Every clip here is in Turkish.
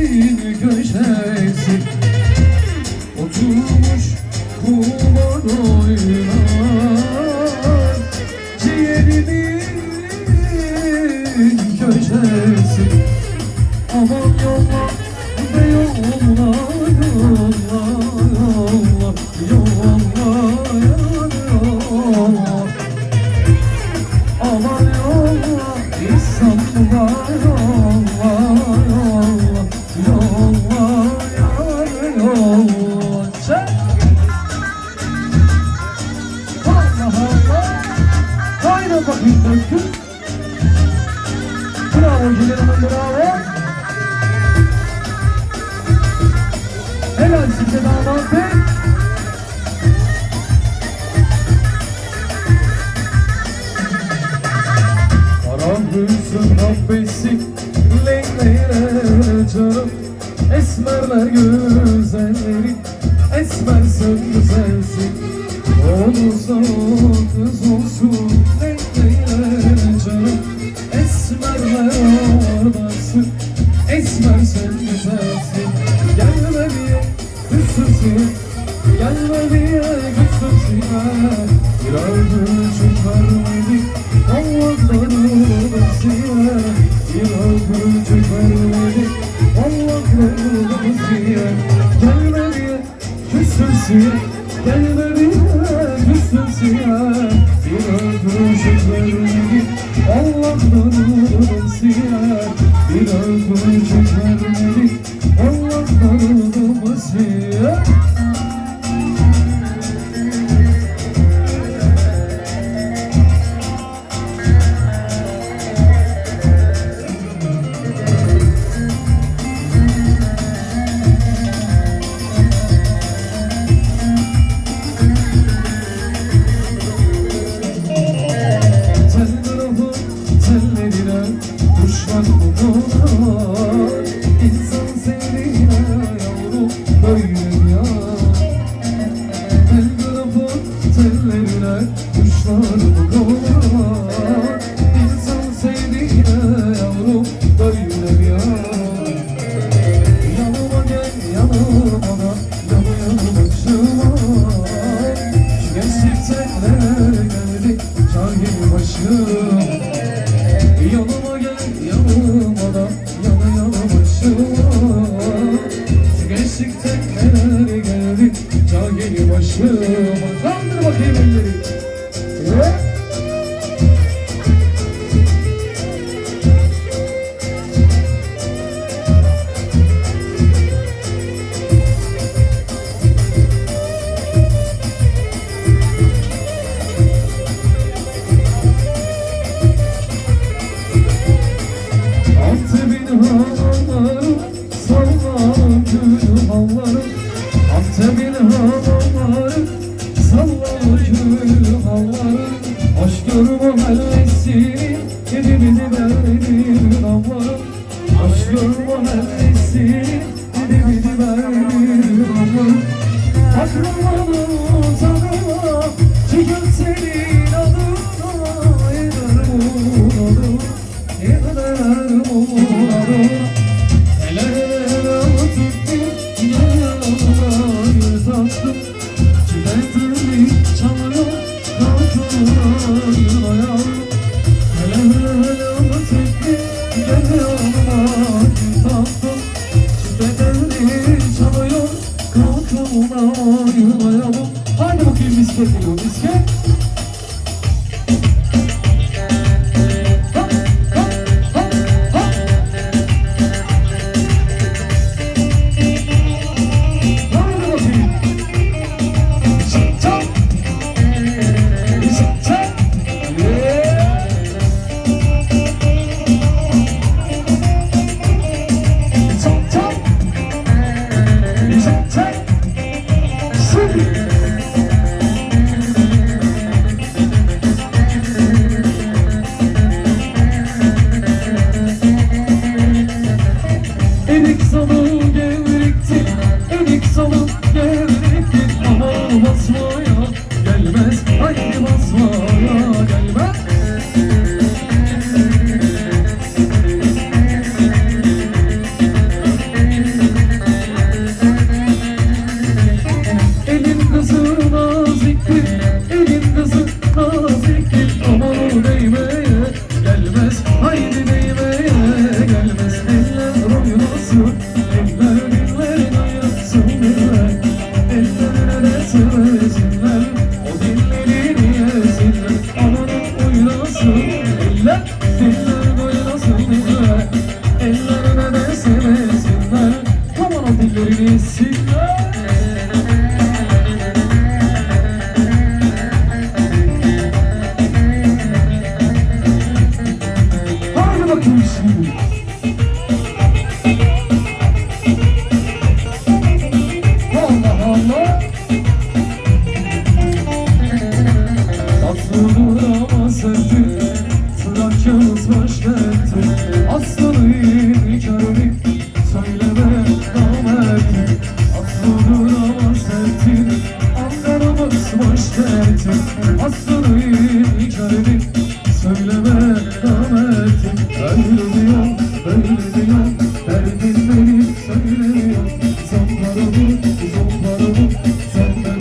bir köşesi Oturmuş kumar oynar Ciğerimin köşesi. Aman yolla be yolla yolla yolla yolla Helal size damat bey. Karahüzün hafbesi Lenglere canım Esmerler güzel 진심 gelin Ta geli başıma Kaldır bakayım elleri. Altı bin hanlar, sallan gül hanlar 그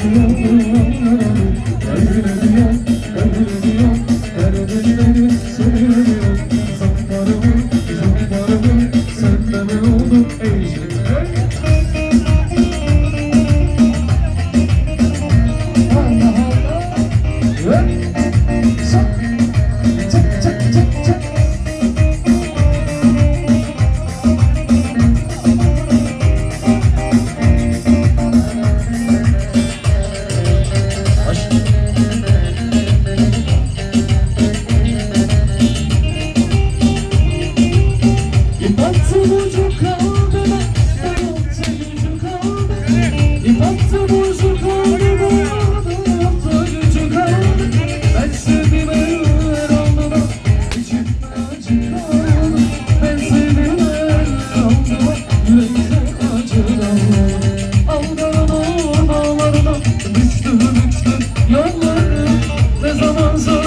Ömrüm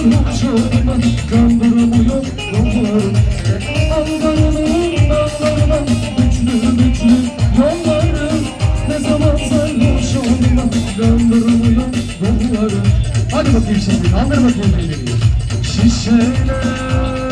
Uçurmak kandıramıyor yollar Anlarının dallarına Büklü büklü yolları Ne zaman sarhoş olmak Kandıramıyor yolları Hadi bakayım şimdi kandır bakayım beni Şişeler.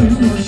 Thank you.